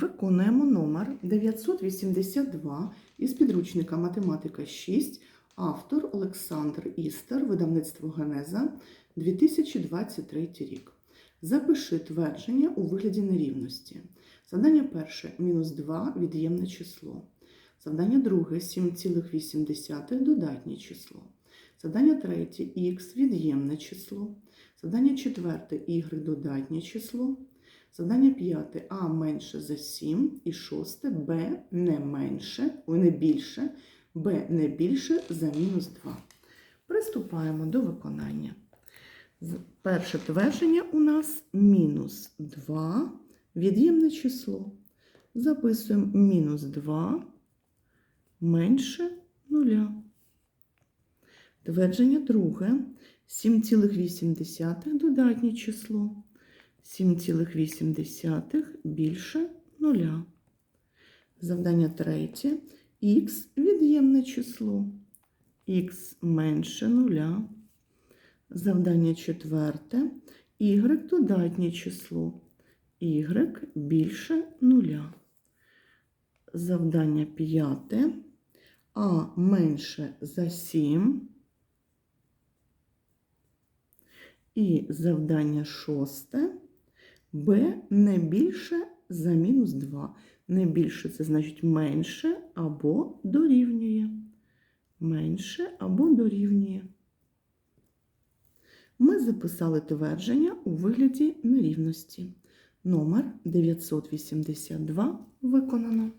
Виконуємо номер 982 із підручника Математика 6, автор Олександр Істер, видавництво Генеза, 2023 рік. Запиши твердження у вигляді нерівності. Завдання перше мінус 2 від'ємне число. Завдання друге 7,8 додатнє число. Завдання третє х від'ємне число. Завдання четверте y додатнє число. Завдання п'яте А менше за 7 і шосте Б не менше, не більше, Б не більше за мінус 2. Приступаємо до виконання. Перше твердження у нас мінус 2 від'ємне число. Записуємо мінус 2 менше 0. Твердження друге 7,8 додатнє число. 7,8 більше 0. Завдання третє. Х від'ємне число. Х менше 0. Завдання четверте. Y додатнє число. Y більше 0. Завдання п'яте. А менше за 7. І завдання шосте. Б не більше за мінус 2. Не більше це значить менше або дорівнює. Менше або дорівнює. Ми записали твердження у вигляді нерівності. Номер 982 виконано.